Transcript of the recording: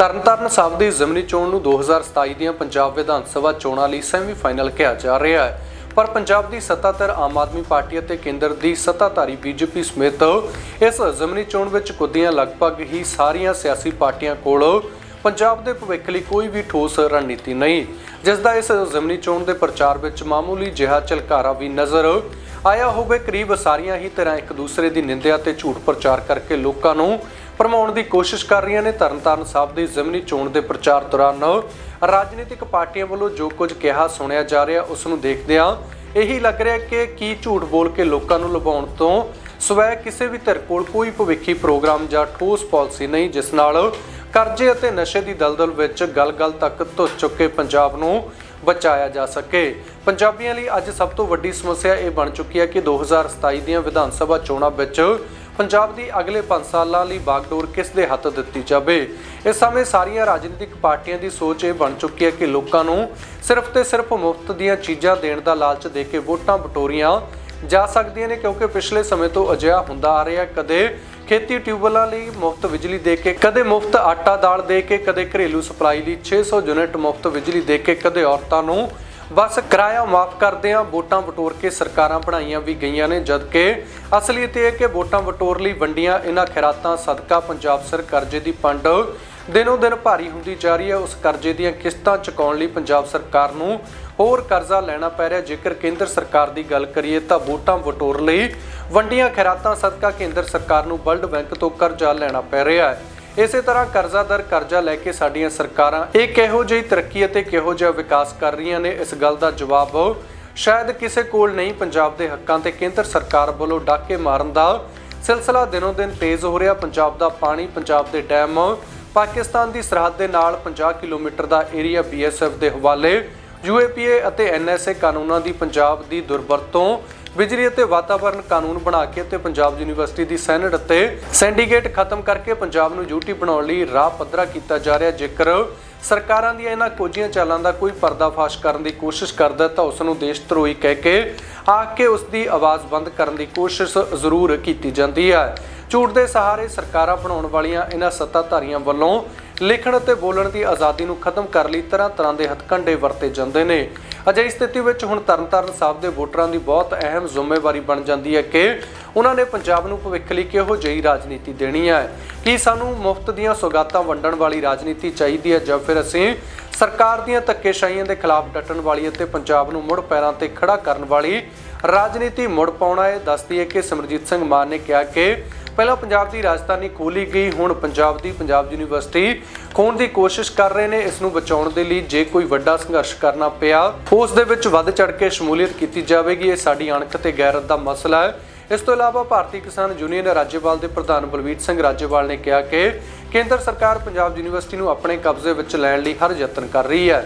ਤਰਨਤਾਰਨ ਸਾਹਿਬ ਦੀ ਜ਼ਿਮਨੀ ਚੋਣ ਨੂੰ 2027 ਦੀਆਂ ਪੰਜਾਬ ਵਿਧਾਨ ਸਭਾ ਚੋਣਾਂ ਲਈ ਸੈਮੀਫਾਈਨਲ ਕਿਹਾ ਜਾ ਰਿਹਾ ਹੈ। ਪਰ ਪੰਜਾਬ ਦੀ ਸੱਤਾਧਰ ਆਮ ਆਦਮੀ ਪਾਰਟੀ ਅਤੇ ਕੇਂਦਰ ਦੀ ਸੱਤਾਧਾਰੀ ਬੀਜੇਪੀ ਸਮੇਤ ਇਸ ਜ਼ਿਮਨੀ ਚੋਣ ਵਿੱਚ ਕੁੱਦੀਆਂ ਲਗਭਗ ਹੀ ਸਾਰੀਆਂ ਸਿਆਸੀ ਪਾਰਟੀਆਂ ਕੋਲ ਪੰਜਾਬ ਦੇ ਭਵਿੱਖ ਲਈ ਕੋਈ ਵੀ ਠੋਸ ਰਣਨੀਤੀ ਨਹੀਂ ਜਿਸ ਦਾ ਇਸ ਜ਼ਿਮਨੀ ਚੋਣ ਦੇ ਪ੍ਰਚਾਰ ਵਿੱਚ ਮਾਮੂਲੀ ਜਿਹਾ ਝਲਕਾਰਾ ਵੀ ਨਜ਼ਰ ਆਇਆ ਹੋਵੇ। ਕਰੀਬ ਸਾਰੀਆਂ ਹੀ ਤਰ੍ਹਾਂ ਇੱਕ ਦੂਸਰੇ ਦੀ ਨਿੰਦਿਆ ਤੇ ਝੂਠ ਪ੍ਰਚਾਰ ਕਰਕੇ ਲੋਕਾਂ ਨੂੰ ਭਰਮਾਉਣ ਦੀ ਕੋਸ਼ਿਸ਼ ਕਰ ਰਹੀਆਂ ਨੇ। ਤਰਨਤਾਰਨ ਸਾਹਿਬ ਦੀ ਜ਼ਿਮਨੀ ਚੋਣ ਦੇ ਪ੍ਰਚਾਰ ਦੌਰਾਨ ਰਾਜਨੀਤਿਕ ਪਾਰਟੀਆਂ ਵੱਲੋਂ ਜੋ ਕੁਝ ਕਿਹਾ, ਸੁਣਿਆ ਜਾ ਰਿਹਾ, ਉਸ ਨੂੰ ਦੇਖਦਿਆਂ ਇਹੀ ਲੱਗ ਰਿਹਾ ਕਿ ਕੀ ਝੂਠ ਬੋਲ ਕੇ ਲੋਕਾਂ ਨੂੰ ਲੁਭਾਉਣ ਤੋਂ ਸਵੈ ਕਿਸੇ ਵੀ ਧਿਰ ਕੋਲ ਕੋਈ ਭਵਿੱਖੀ ਪ੍ਰੋਗਰਾਮ ਜਾਂ ਠੋਸ ਪਾਲਿਸੀ ਨਹੀਂ, ਜਿਸ ਨਾਲ ਕਰਜ਼ੇ ਅਤੇ ਨਸ਼ੇ ਦੀ ਦਲਦਲ ਵਿੱਚ ਗਲ-ਗਲ ਤੱਕ ਧੁੱਸ ਚੁੱਕੇ ਪੰਜਾਬ ਨੂੰ ਬਚਾਇਆ ਜਾ ਸਕੇ। ਪੰਜਾਬੀਆਂ ਲਈ ਅੱਜ ਸਭ ਤੋਂ ਵੱਡੀ ਸਮੱਸਿਆ ਇਹ ਬਣ ਚੁੱਕੀ ਹੈ ਕਿ 2027 ਦੀਆਂ ਵਿਧਾਨ ਸਭਾ ਚੋਣਾਂ ਵਿੱਚ ਪੰਜਾਬ ਦੀ ਅਗਲੇ 5 ਸਾਲਾਂ ਲਈ ਬਾਗਡੋਰ ਕਿਸ ਦੇ ਹੱਥ ਦਿੱਤੀ ਜਾਵੇ? ਇਸ ਸਮੇਂ ਸਾਰੀਆਂ ਰਾਜਨੀਤਿਕ ਪਾਰਟੀਆਂ ਦੀ ਸੋਚ ਇਹ ਬਣ ਚੁੱਕੀ ਹੈ ਕਿ ਲੋਕਾਂ ਨੂੰ ਸਿਰਫ ਤੇ ਸਿਰਫ ਮੁਫਤ ਦੀਆਂ ਚੀਜ਼ਾਂ ਦੇਣ ਦਾ ਲਾਲਚ ਦੇ ਕੇ ਵੋਟਾਂ ਬਟੋਰੀਆਂ ਜਾ ਸਕਦੀਆਂ ਨੇ, ਕਿਉਂਕਿ ਪਿਛਲੇ ਸਮੇਂ ਤੋਂ ਅਜਿਹਾ ਹੁੰਦਾ ਆ ਰਿਹਾ ਕਦੇ ਖੇਤੀ ਟਿਊਬਵੈੱਲਾਂ ਲਈ ਮੁਫਤ ਬਿਜਲੀ ਦੇ ਕੇ, ਕਦੇ ਮੁਫਤ ਆਟਾ ਦਾਲ ਦੇ ਕੇ, ਕਦੇ ਘਰੇਲੂ ਸਪਲਾਈ ਲਈ 600 ਯੂਨਿਟ ਮੁਫਤ ਬਿਜਲੀ ਦੇ ਕੇ, ਕਦੇ ਔਰਤਾਂ ਨੂੰ ਬਸ ਕਿਰਾਇਆ ਮਾਫ ਕਰਦਿਆਂ ਵੋਟਾਂ ਵਟੋਰ ਕੇ ਸਰਕਾਰਾਂ ਬਣਾਈਆਂ ਵੀ ਗਈਆਂ ਨੇ, ਜਦਕਿ ਅਸਲੀਅਤ ਇਹ ਹੈ ਕਿ ਵੋਟਾਂ ਵਟੋਰ ਲਈ ਵੰਡੀਆਂ ਇਹਨਾਂ ਖੈਰਾਤਾਂ, ਸਦਕਾ ਪੰਜਾਬ ਸਰ ਕਰਜ਼ੇ ਦੀ ਪੰਡ ਦਿਨੋਂ ਦਿਨ ਭਾਰੀ ਹੁੰਦੀ ਜਾ ਰਹੀ ਹੈ, ਉਸ ਕਰਜ਼ੇ ਦੀਆਂ ਕਿਸ਼ਤਾਂ ਚੁਕਾਉਣ ਲਈ ਪੰਜਾਬ ਸਰਕਾਰ ਨੂੰ ਹੋਰ ਕਰਜ਼ਾ ਲੈਣਾ ਪੈ ਰਿਹਾ ਜੇਕਰ ਕੇਂਦਰ ਸਰਕਾਰ ਦੀ ਗੱਲ ਕਰੀਏ ਤਾਂ ਵੋਟਾਂ ਵਟੋਰ ਲਈ ਵੰਡੀਆਂ ਖੈਰਾਤਾਂ, ਸਦਕਾ ਕੇਂਦਰ ਸਰਕਾਰ ਨੂੰ ਵਰਲਡ ਬੈਂਕ ਤੋਂ ਕਰਜ਼ਾ ਲੈਣਾ ਪੈ ਰਿਹਾ ਹੈ। ਇਸੇ ਤਰ੍ਹਾਂ ਕਰਜ਼ਾ ਦਰ ਕਰਜ਼ਾ ਲੈ ਕੇ ਸਾਡੀਆਂ ਸਰਕਾਰਾਂ ਇਹ ਕਿਹੋ ਜਿਹੀ ਤਰੱਕੀ ਅਤੇ ਕਿਹੋ ਜਿਹਾ ਵਿਕਾਸ ਕਰ ਰਹੀਆਂ ਨੇ? ਇਸ ਗੱਲ ਦਾ ਜਵਾਬ ਸ਼ਾਇਦ ਕਿਸੇ ਕੋਲ ਨਹੀਂ। ਪੰਜਾਬ ਦੇ ਹੱਕਾਂ ਤੇ ਕੇਂਦਰ ਸਰਕਾਰ ਵੱਲੋਂ ਡਾਕੇ ਮਾਰਨ ਦਾ ਸਿਲਸਿਲਾ ਦਿਨੋਂ ਦਿਨ ਤੇਜ਼ ਹੋ ਰਿਹਾ। ਪੰਜਾਬ ਦਾ ਪਾਣੀ, ਪੰਜਾਬ ਦੇ ਡੈਮ, ਪਾਕਿਸਤਾਨ ਦੀ ਸਰਹੱਦ ਦੇ ਨਾਲ 50 ਕਿਲੋਮੀਟਰ ਦਾ ਏਰੀਆ ਬੀਐਸਐਫ ਦੇ ਹਵਾਲੇ। ਯੂਏਪੀਏ ਅਤੇ ਐਨਐਸਏ ਕਾਨੂੰਨਾਂ ਦੀ ਪੰਜਾਬ ਦੀ ਦੁਰਵਰਤੋਂ ਬਿਜਲੀ ਅਤੇ ਵਾਤਾਵਰਣ ਕਾਨੂੰਨ ਬਣਾ ਕੇ ਤੇ ਪੰਜਾਬ ਯੂਨੀਵਰਸਿਟੀ ਦੀ ਸੈਨੇਟ ਅਤੇ ਸੈਂਡੀਕੇਟ ਖਤਮ ਕਰਕੇ ਪੰਜਾਬ ਨੂੰ ਯੂਟੀ ਬਣਾਉਣ ਲਈ ਰਾਹ ਪੱਧਰਾ ਕੀਤਾ ਜਾ ਰਿਹਾ। ਜੇਕਰ ਸਰਕਾਰਾਂ ਦੀਆਂ ਇਹਨਾਂ ਕੋਝੀਆਂ ਚਾਲਾਂ ਦਾ ਕੋਈ ਪਰਦਾਫਾਸ਼ ਕਰਨ ਦੀ ਕੋਸ਼ਿਸ਼ ਕਰਦਾ ਤਾਂ ਉਸ ਨੂੰ ਦੇਸ਼ ਧਰੋਹੀ ਕਹਿ ਕੇ ਆ ਕੇ ਉਸ ਦੀ ਆਵਾਜ਼ ਬੰਦ ਕਰਨ ਦੀ ਕੋਸ਼ਿਸ਼ ਜ਼ਰੂਰ ਕੀਤੀ ਜਾਂਦੀ ਹੈ। ਝੂਠ ਦੇ ਸਹਾਰੇ ਸਰਕਾਰਾਂ ਬਣਾਉਣ ਵਾਲੀਆਂ ਇਹਨਾਂ ਸੱਤਾਧਾਰੀਆਂ ਵੱਲੋਂ ਲਿਖਣ ਅਤੇ ਬੋਲਣ ਦੀ ਆਜ਼ਾਦੀ ਨੂੰ ਖਤਮ ਕਰਨ ਲਈ ਤਰ੍ਹਾਂ ਤਰ੍ਹਾਂ ਦੇ ਹੱਥਕੰਡੇ ਵਰਤੇ ਜਾਂਦੇ ਨੇ। ਅਜਿਹੀ ਸਥਿਤੀ ਵਿੱਚ ਹੁਣ ਤਰਨਤਾਰਨ ਸਾਹਿਬ ਦੇ ਵੋਟਰਾਂ ਦੀ ਬਹੁਤ ਅਹਿਮ ਜ਼ਿੰਮੇਵਾਰੀ ਬਣ ਜਾਂਦੀ ਹੈ ਕਿ ਉਹਨਾਂ ਨੇ ਪੰਜਾਬ ਨੂੰ ਭਵਿੱਖ ਲਈ ਕਿਹੋ ਜਿਹੀ ਰਾਜਨੀਤੀ ਦੇਣੀ ਹੈ। ਕੀ ਸਾਨੂੰ ਮੁਫਤ ਦੀਆਂ ਸੌਗਾਤਾਂ ਵੰਡਣ ਵਾਲੀ ਰਾਜਨੀਤੀ ਚਾਹੀਦੀ ਹੈ ਜਾਂ ਫਿਰ ਅਸੀਂ ਸਰਕਾਰ ਦੀਆਂ ਧੱਕੇਸ਼ਾਹੀਆਂ ਦੇ ਖਿਲਾਫ ਡਟਣ ਵਾਲੀ ਅਤੇ ਪੰਜਾਬ ਨੂੰ ਮੁੜ ਪੈਰਾਂ ਤੇ ਖੜਾ ਕਰਨ ਵਾਲੀ ਰਾਜਨੀਤੀ ਮੁੜ ਪਾਉਣਾ ਹੈ? ਦੱਸਦੀ ਹੈ ਕਿ ਸਿਮਰਜੀਤ ਸਿੰਘ ਮਾਨ ਨੇ ਕਿਹਾ ਕਿ ਪਹਿਲਾਂ ਪੰਜਾਬ ਦੀ ਰਾਜਧਾਨੀ ਖੋਲੀ ਗਈ, ਹੁਣ ਪੰਜਾਬ ਦੀ ਪੰਜਾਬ ਯੂਨੀਵਰਸਿਟੀ ਖੋਣ ਦੀ ਕੋਸ਼ਿਸ਼ ਕਰ ਰਹੇ ਨੇ। ਇਸ ਨੂੰ ਬਚਾਉਣ ਦੇ ਲਈ ਜੇ ਕੋਈ ਵੱਡਾ ਸੰਘਰਸ਼ ਕਰਨਾ ਪਿਆ, ਉਸ ਦੇ ਵਿੱਚ ਵੱਧ ਚੜ ਕੇ ਸ਼ਮੂਲੀਅਤ ਕੀਤੀ ਜਾਵੇਗੀ। ਇਹ ਸਾਡੀ ਅਣਖ ਤੇ ਗੈਰਤ ਦਾ ਮਸਲਾ ਹੈ। ਇਸ ਤੋਂ ਇਲਾਵਾ ਭਾਰਤੀ ਕਿਸਾਨ ਯੂਨੀਅਨ ਰਾਜੇਵਾਲ ਦੇ ਪ੍ਰਧਾਨ ਬਲਵੀਰ ਸਿੰਘ ਰਾਜੇਵਾਲ ਨੇ ਕਿਹਾ ਕਿ ਕੇਂਦਰ ਸਰਕਾਰ ਪੰਜਾਬ ਯੂਨੀਵਰਸਿਟੀ ਨੂੰ ਆਪਣੇ ਕਬਜ਼ੇ ਵਿੱਚ ਲੈਣ ਲਈ ਹਰ ਯਤਨ ਕਰ ਰਹੀ ਹੈ।